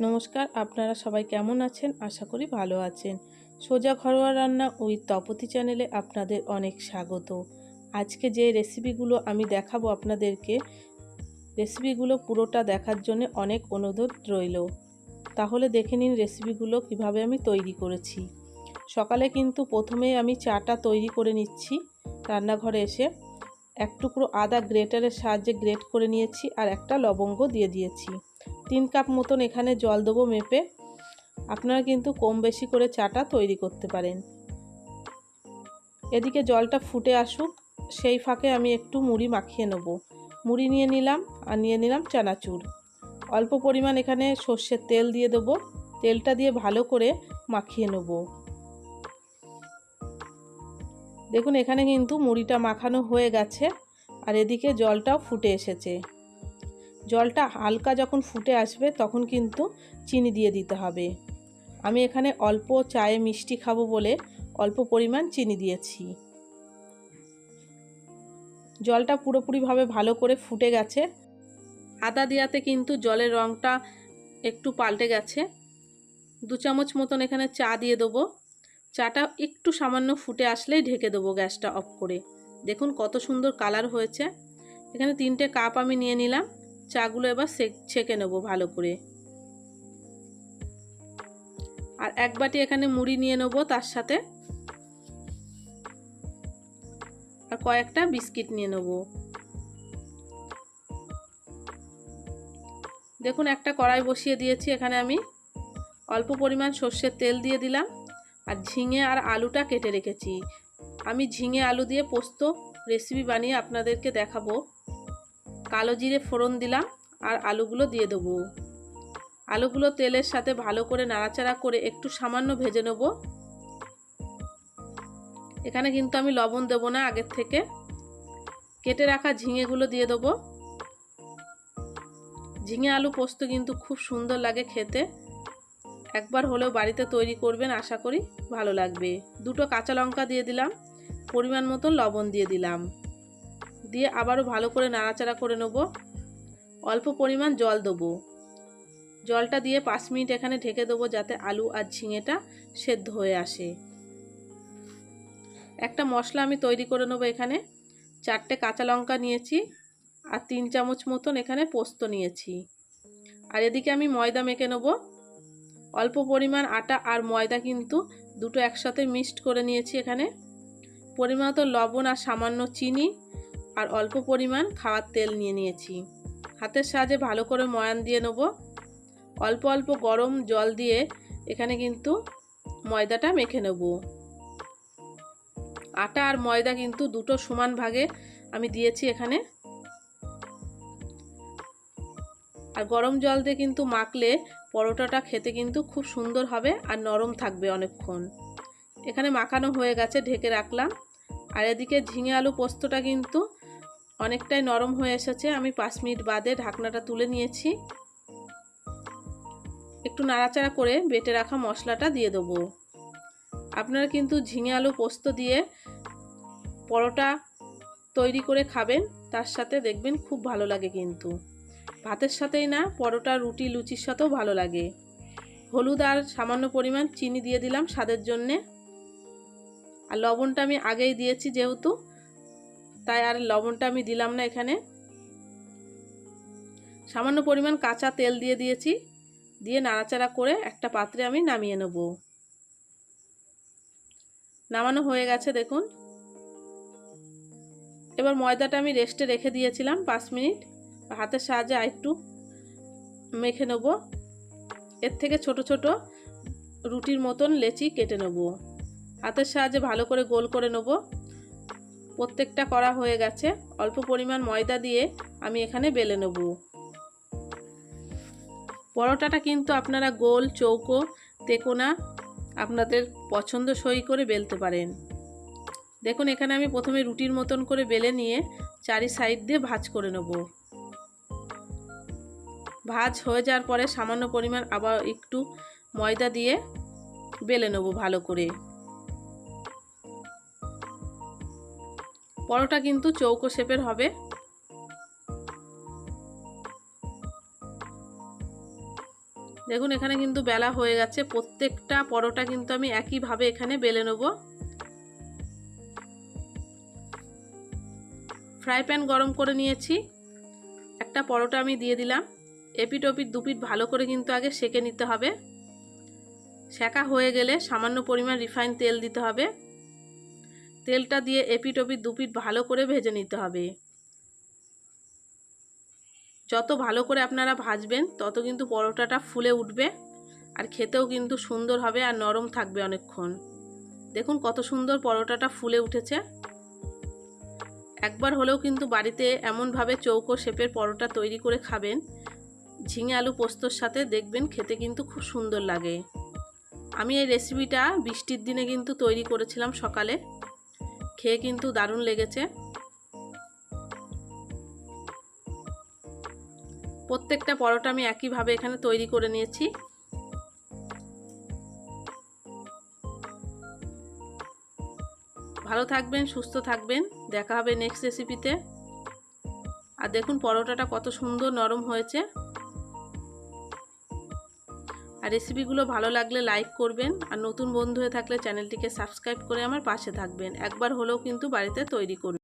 নমস্কার, আপনারা সবাই কেমন আছেন? আশা করি ভালো আছেন। সোজা ঘরোয়া রান্না উইথ তপতি চ্যানেলে আপনাদের অনেক স্বাগত। আজকে যে রেসিপিগুলো আমি দেখাবো আপনাদেরকে, রেসিপিগুলো পুরোটা দেখার জন্য অনেক অনুরোধ রইল। তাহলে দেখে নিন রেসিপিগুলো কীভাবে আমি তৈরি করেছি। সকালে কিন্তু প্রথমেই আমি চাটা তৈরি করে নিচ্ছি রান্নাঘরে এসে। এক টুকরো আদা গ্রেটারের সাহায্যে গ্রেট করে নিয়েছি আর একটা লবঙ্গ দিয়ে দিয়েছি। তিন কাপ মতন এখানে জল দেবো মেপে। আপনারা কিন্তু কম বেশি করে চাটা তৈরি করতে পারেন। এদিকে জলটা ফুটে আসুক, সেই ফাঁকে আমি একটু মুড়ি মাখিয়ে নেব। মুড়ি নিয়ে নিলাম আর নিয়ে নিলাম চানাচুর। অল্প পরিমাণ এখানে সর্ষের তেল দিয়ে দেবো। তেলটা দিয়ে ভালো করে মাখিয়ে নেব। দেখুন এখানে কিন্তু মুড়িটা মাখানো হয়ে গেছে আর এদিকে জলটাও ফুটে এসেছে। জলটা হালকা যখন ফুটে আসবে তখন কিন্তু চিনি দিয়ে দিতে হবে। আমি এখানে অল্প চায়ে মিষ্টি খাব বলে অল্প পরিমাণ চিনি দিয়েছি। জলটা পুরোপুরিভাবে ভালো করে ফুটে গেছে। আদা দেওয়াতে কিন্তু জলের রঙটা একটু পাল্টে গেছে। দু চামচ মতন এখানে চা দিয়ে দেবো। চাটা একটু সামান্য ফুটে আসলেই ঢেকে দেবো গ্যাসটা অফ করে। দেখুন কত সুন্দর কালার হয়েছে। এখানে তিনটে কাপ আমি নিয়ে নিলাম। চাগুলো এবার ছেঁকে নেব ভালো করে। আর এক বাটি এখানে মুড়ি নিয়ে নেব তার সাথে। আর কয়েকটা বিস্কিট নিয়ে নেব। দেখুন, একটা কড়াই বসিয়ে দিয়েছি এখানে আমি। অল্প পরিমাণ সর্ষের তেল দিয়ে দিলাম। আর ঝিঙে আর আলুটা কেটে রেখেছি। আমি ঝিঙে আলু দিয়ে পোস্ত রেসিপি বানিয়ে আপনাদেরকে দেখাবো। কালো জিরে ফোড়ন দিলাম আর আলুগুলো দিয়ে দেবো। আলুগুলো তেলের সাথে ভালো করে নাড়াচাড়া করে একটু সামান্য ভেজে নেব। এখানে কিন্তু আমি লবণ দেবো না আগের থেকে। কেটে রাখা ঝিঙেগুলো দিয়ে দেবো। ঝিঙে আলু পোস্ত কিন্তু খুব সুন্দর লাগে খেতে। একবার হলেও বাড়িতে তৈরি করবেন আশা করি ভালো লাগবে। দুটো কাঁচা লঙ্কা দিয়ে দিলাম, পরিমাণ মতো লবণ দিয়ে দিলাম। দিয়ে আবারও ভালো করে নাড়াচাড়া করে নেব। অল্প পরিমাণ জল দেবো। জলটা দিয়ে পাঁচ মিনিট এখানে ঢেকে দেবো যাতে আলু আর ঝিঙেটা সেদ্ধ হয়ে আসে। একটা মশলা আমি তৈরি করে নেব এখানে। চারটে কাঁচা লঙ্কা নিয়েছি আর তিন চামচ মতন এখানে পোস্ত নিয়েছি। আর এদিকে আমি ময়দা মেখে নেব। অল্প পরিমাণ আটা আর ময়দা কিন্তু দুটো একসাথে মিক্সড করে নিয়েছি এখানে। পরিমাণ লবণ আর সামান্য চিনি আর অল্প পরিমাণ খাওয়ার তেল নিয়ে নিয়েছি। হাতের সাহায্যে ভালো করে ময়ান দিয়ে নেব। অল্প অল্প গরম জল দিয়ে এখানে কিন্তু ময়দাটা মেখে নেব। আটা আর ময়দা কিন্তু দুটো সমান ভাগে আমি দিয়েছি এখানে। আর গরম জল দিয়ে কিন্তু মাখলে পরোটাটা খেতে কিন্তু খুব সুন্দর হবে আর নরম থাকবে অনেকক্ষণ। এখানে মাখানো হয়ে গেছে, ঢেকে রাখলাম। আর এদিকে ঝিঙে আলু পোস্তটা কিন্তু অনেকটাই নরম হয়ে এসেছে। আমি পাঁচ মিনিট বাদে ঢাকনাটা তুলে নিয়েছি। একটু নাড়াচাড়া করে বেটে রাখা মশলাটা দিয়ে দেবো। আপনারা কিন্তু ঝিঙে আলু পোস্ত দিয়ে পরোটা তৈরি করে খাবেন, তার সাথে দেখবেন খুব ভালো লাগে কিন্তু। ভাতের সাথেই না, পরোটা, রুটি, লুচির সাথেও ভালো লাগে। হলুদ আর সামান্য পরিমাণ চিনি দিয়ে দিলাম স্বাদের জন্যে। আর লবণটা আমি আগেই দিয়েছি যেহেতু তাই আর লবণটা আমি দিলাম না এখানে। সামান্য পরিমাণ কাঁচা তেল দিয়ে দিয়েছি। দিয়ে নাড়াচাড়া করে একটা পাত্রে আমি নামিয়ে নেব। নামানো হয়ে গেছে, দেখুন। এবার ময়দাটা আমি রেস্টে রেখে দিয়েছিলাম পাঁচ মিনিট। হাতের সাহায্যে আরেকটু মেখে নেব। এর থেকে ছোট ছোট রুটির মতন লেচি কেটে নেব। হাতের সাহায্যে ভালো করে গোল করে নেব। প্রত্যেকটা করা হয়ে গেছে। অল্প পরিমাণ ময়দা দিয়ে আমি এখানে বেলে নেব। পরোটাটা কিন্তু আপনারা গোল, চৌকো, তেকোনা আপনাদের পছন্দ সই করে বেলতে পারেন। দেখুন, এখানে আমি প্রথমে রুটির মতন করে বেলে নিয়ে চারি সাইড দিয়ে ভাজ করে নেব। ভাজ হয়ে যাওয়ার পরে সামান্য পরিমাণ আবার একটু ময়দা দিয়ে বেলে নেব ভালো করে। পরোটা কিন্তু চৌকো শেপের হবে। দেখুন, এখানে কিন্তু বেলা হয়ে গেছে। প্রত্যেকটা পরোটা কিন্তু আমি একইভাবে এখানে বেলে নেব। ফ্রাই প্যান গরম করে নিয়েছি। একটা পরোটা আমি দিয়ে দিলাম। এপিট ওপিট দুপিট ভালো করে কিন্তু আগে সেকে নিতে হবে। সেকা হয়ে গেলে সামান্য পরিমাণ রিফাইন তেল দিতে হবে। তেলটা দিয়ে এপিট ওপিট দুপিট ভালো করে ভেজে নিতে হবে। যত ভালো করে আপনারা ভাজবেন, তত কিন্তু পরোটাটা ফুলে উঠবে আর খেতেও কিন্তু সুন্দর হবে আর নরম থাকবে অনেকক্ষণ। দেখুন কত সুন্দর পরোটাটা ফুলে উঠেছে। একবার হলেও কিন্তু বাড়িতে এমনভাবে চৌকো শেপের পরোটা তৈরি করে খাবেন, ঝিঙে আলু পোস্তর সাথে দেখবেন খেতে কিন্তু খুব সুন্দর লাগে। আমি এই রেসিপিটা বৃষ্টির দিনে কিন্তু তৈরি করেছিলাম সকালে। খেয়ে কিন্তু দারুণ লেগেছে। প্রত্যেকটা পরোটা আমি একইভাবে এখানে তৈরি করে নিয়েছি। ভালো থাকবেন, সুস্থ থাকবেন। দেখা হবে নেক্সট রেসিপিতে আর দেখুন, পরোটাটা কত সুন্দর নরম হয়েছে। আর রেসিপিগুলো ভালো লাগলে লাইক করবেন। আর নতুন বন্ধু হয়ে থাকলে চ্যানেলটিকে সাবস্ক্রাইব করে আমার পাশে থাকবেন। একবার হলেও কিন্তু বাড়িতে তৈরি করবেন